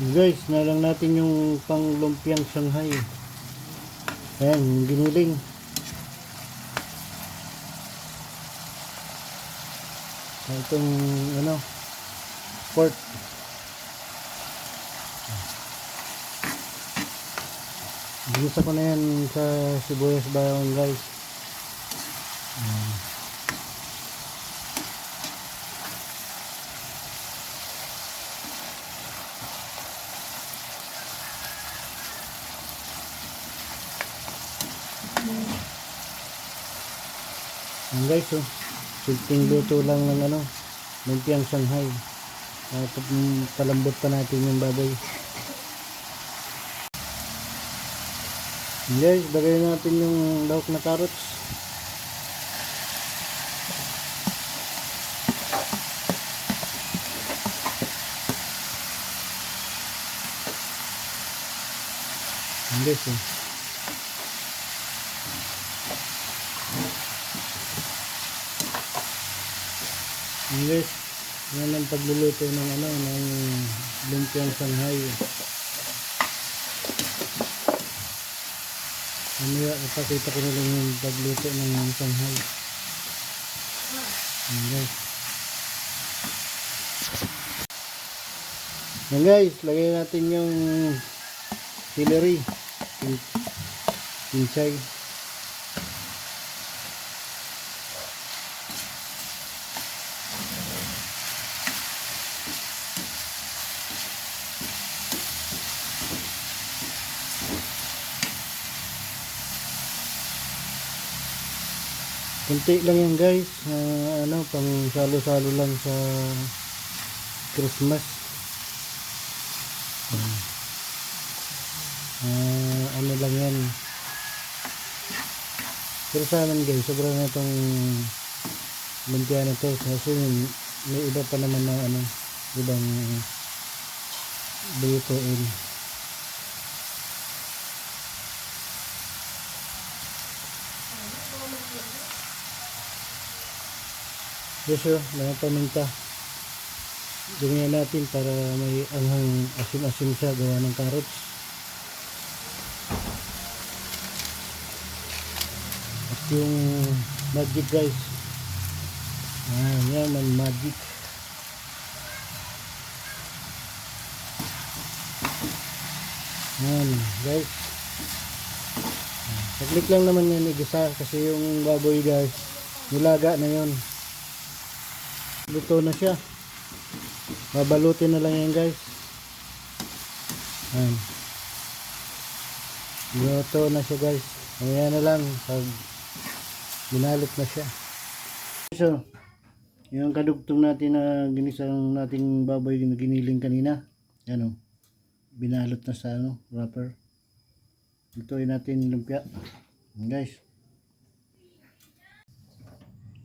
Guys, na lang natin yung pang lumpiang Shanghai. Ayan, yung giniling. Ah, Itong ano, pork. Gisa ko na yan sa sibuyas bawang guys. Ayan. Ayan guys, oh. Simpleng luto lang ng ano, lumpiang Shanghai. Mm, palambot pa natin yung baboy. Guys, lagay natin yung lahok na carrots. Ayan guys, oh. Guys, yan ang pagluluto ng ano, ng lumpiang Shanghai. Mamaya ipakita ko na lang yung pagluto ng Shanghai. Ayan guys. Ayan guys, lagay natin yung celery. Pin- Kunti lang yan guys. Ah, ano, pang salo-salo lang sa Christmas. Ah, ano lang yan. Pero sa amin guys, sobrang na itong lumpia na to. Kasi may iba pa naman na ano, ibang lutuin. Yes sir, mga paminta. Ganyan natin para may anghang asim-asim siya gawa ng carrots. At yung magic guys. Ah, yan ang magic. Yan guys. Saglit lang naman yan igisa kasi yung baboy guys, nilaga na yon luto na siya. Babalutin na lang yan guys. Ayan. luto na siya guys. Ayan na lang pag binalot na siya. So yung kadugtong natin na ginisang nating baboy na giniling kanina yan o binalot na sa ano wrapper. Lutuin natin lumpia. Ayan, guys.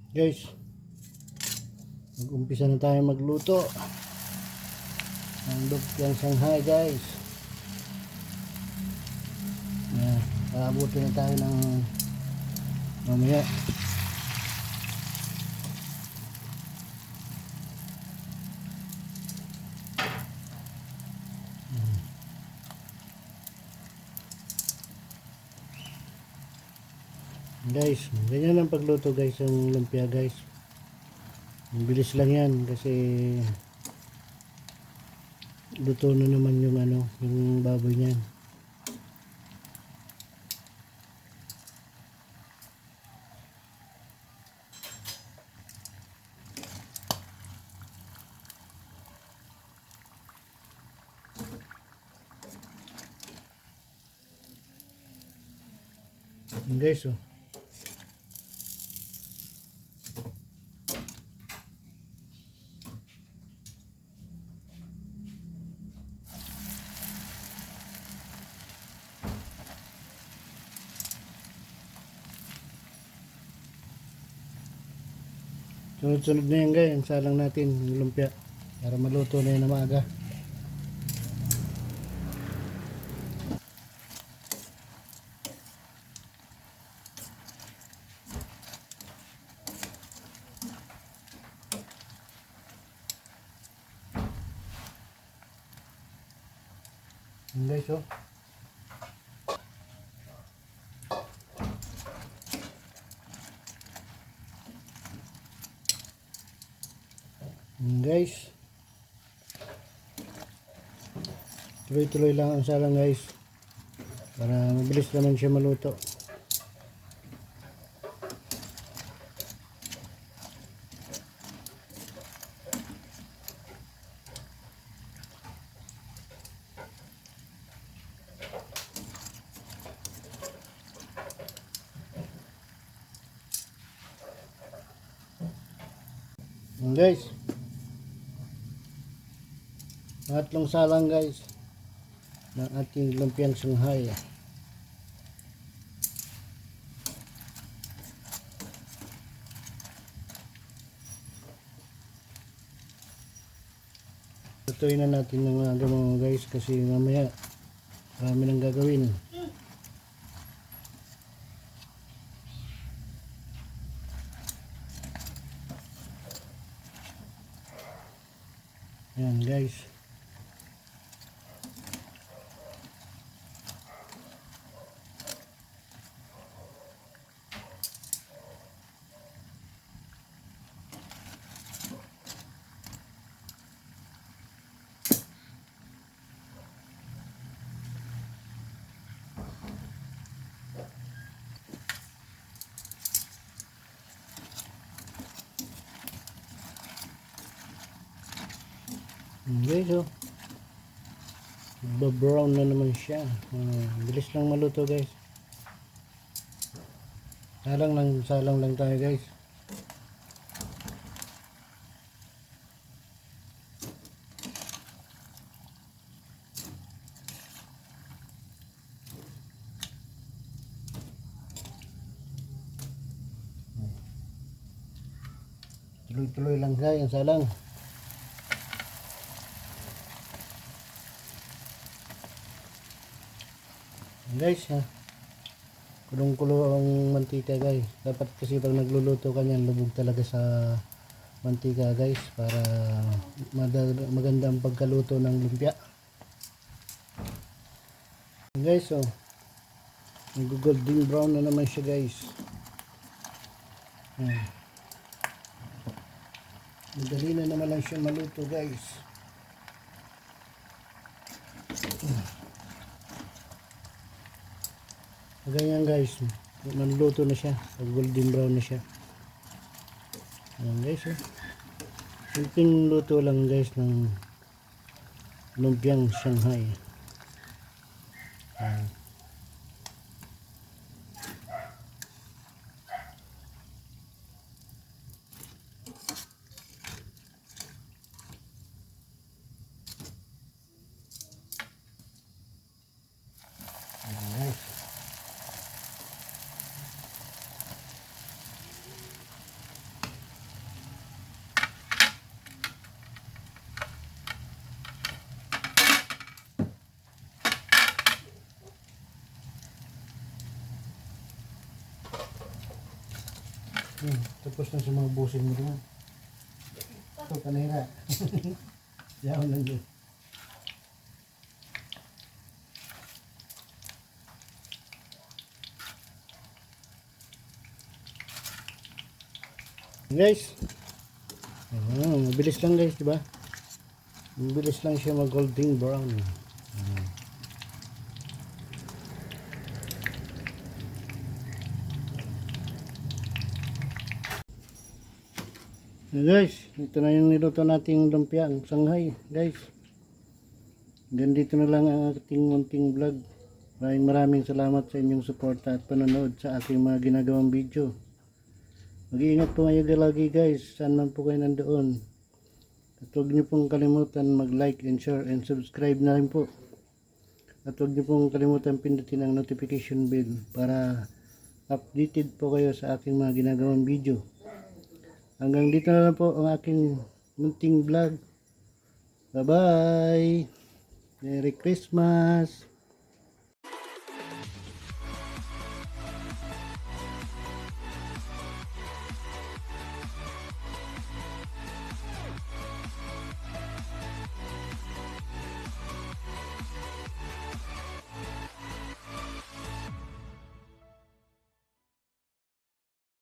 Guys Mag-umpisa na tayo magluto. Ang lumpiang Shanghai guys. Yan. Paabutin na tayo ng mamaya. Guys, ganyan ang pagluto guys ng lumpia guys. Bilis lang yan kasi luto na naman yung ano, yung baboy niyan. Guys oh. Sunod-sunod na yan guys, salang natin yung lumpia para maluto na yun na maaga. Yun guys, oh. Yun guys. Tuloy-tuloy lang ang salang guys. Para mabilis naman siya maluto. Yun guys. Tatlong salang guys ng ating lumpiang Shanghai. Tutuin na natin ng mga mga guys kasi mamaya marami nang gagawin. Yan guys. Okay, so brown na naman siya. Ah, bilis lang maluto, guys. Salang lang, salang lang tayo, guys. Tuloy-tuloy lang guys, ang salang. Guys ha. Kulong-kulo ang mantika guys. Dapat kasi pag nagluluto ka niyan lubog talaga sa mantika guys para maganda ang pagkaluto ng lumpia. Guys oh. Nag-golden brown na naman siya guys. Ayan. madali na naman lang siya maluto guys Ganyan guys, nanluto na siya. Pag golden brown na siya. Ayan guys, oh. Simpleng luto lang guys ng lumpiang Shanghai. Ayan guys. Hmm, tapos na sa mga busin mo doon. Ito, kanina. Yaw lang yun. Guys. Ah, mabilis lang guys, di ba? Mabilis lang siya mag golden brown. Guys, ito na yung niluto nating lumpia, ang Shanghai, guys. Ganito na lang ang ating munting vlog. Maraming maraming salamat sa inyong suporta at panonood sa aking mga ginagawang video. Mag-iingat po kayo lagi guys, saan man po kayo nandoon. At huwag niyo pong kalimutan mag-like and share and subscribe na rin po. At huwag niyo pong kalimutan pindutin ang notification bell para updated po kayo sa aking mga ginagawang video. Hanggang dito na lang po ang aking munting vlog. Bye-bye! Merry Christmas!